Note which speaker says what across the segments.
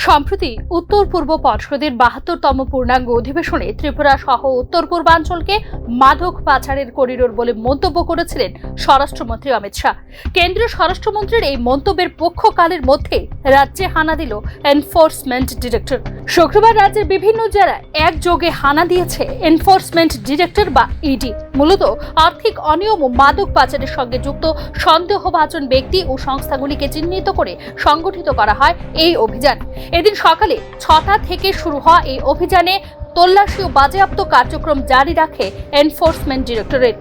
Speaker 1: সম্প্রতি উত্তর পূর্ব পর্ষদের বাহাত্তরতম পূর্ণাঙ্গ অধিবেশনে ত্রিপুরা সহ উত্তর পূর্বাঞ্চলকে মাদক পাচারের করিডোর বলে মন্তব্য করেছিলেন স্বরাষ্ট্রমন্ত্রী অমিত শাহ। কেন্দ্রীয় স্বরাষ্ট্রমন্ত্রীর এই মন্তব্যের পক্ষকালের মধ্যে রাজ্যে হানা দিল এনফোর্সমেন্ট ডিরেক্টর শুক্রবার রাজ্যের বিভিন্ন জেলায় একযোগে হানা দিয়েছে এনফোর্সমেন্ট ডিরেক্টর বা ইডি। মূলত আর্থিক অনিয়ম ও মাদক পাচারের সঙ্গে যুক্ত সন্দেহভাজন ব্যক্তি ও সংস্থাগুলিকে চিহ্নিত করে সংগঠিত করা হয় এই অভিযান। এদিন সকালে ছটা থেকে শুরু হওয়া এই অভিযানে তল্লাশি ও বাজেয়াপ্ত কার্যক্রম জারি রাখে এনফোর্সমেন্ট ডিরেক্টরেট।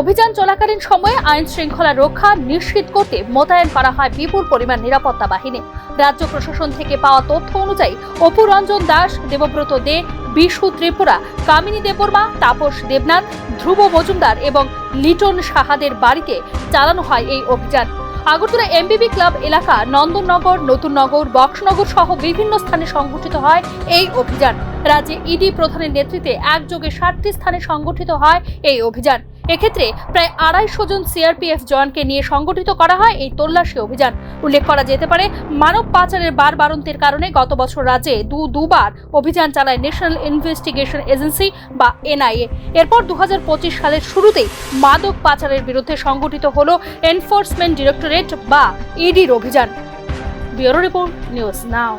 Speaker 1: অভিযান চলাকালীন সময়ে আইন শৃঙ্খলা রক্ষা নিশ্চিত করতে মোতায়েন করা হয় বিপুল পরিমাণ নিরাপত্তা বাহিনী। রাজ্য প্রশাসন থেকে পাওয়া তথ্য অনুযায়ী, অপু রঞ্জন দাস, দেবব্রত দে, বিশু ত্রিপুরা, কামিনী দেববর্মা, তাপস দেবনাথ, ধ্রুব মজুমদার এবং লিটন সাহাদের বাড়িতে চালানো হয় এই অভিযান। আগরতলা এমবিবি ক্লাব এলাকা, নন্দননগর, নতুননগর, বক্সনগর সহ বিভিন্ন স্থানে সংগঠিত হয় এই অভিযান। রাজ্যে ইডি প্রধানের নেতৃত্বে একযোগে ষাটটি স্থানে সংগঠিত হয় এই অভিযান। এক্ষেত্রে প্রায় আড়াইশো জন সিআরপিএফ জওয়ানকে নিয়ে সংগঠিত করা হয় এই তল্লাশি অভিযান। উল্লেখ করা যেতে পারে, মানব পাচারের বার বারন্তের কারণে গত বছর রাজ্যে দু দুবার অভিযান চালায় ন্যাশনাল ইনভেস্টিগেশন এজেন্সি বা এনআইএ এরপর দু হাজার পঁচিশ সালের শুরুতেই মাদক পাচারের বিরুদ্ধে সংগঠিত হল এনফোর্সমেন্ট ডিরেক্টরেট বা ইডির অভিযান। Bureau report, news now.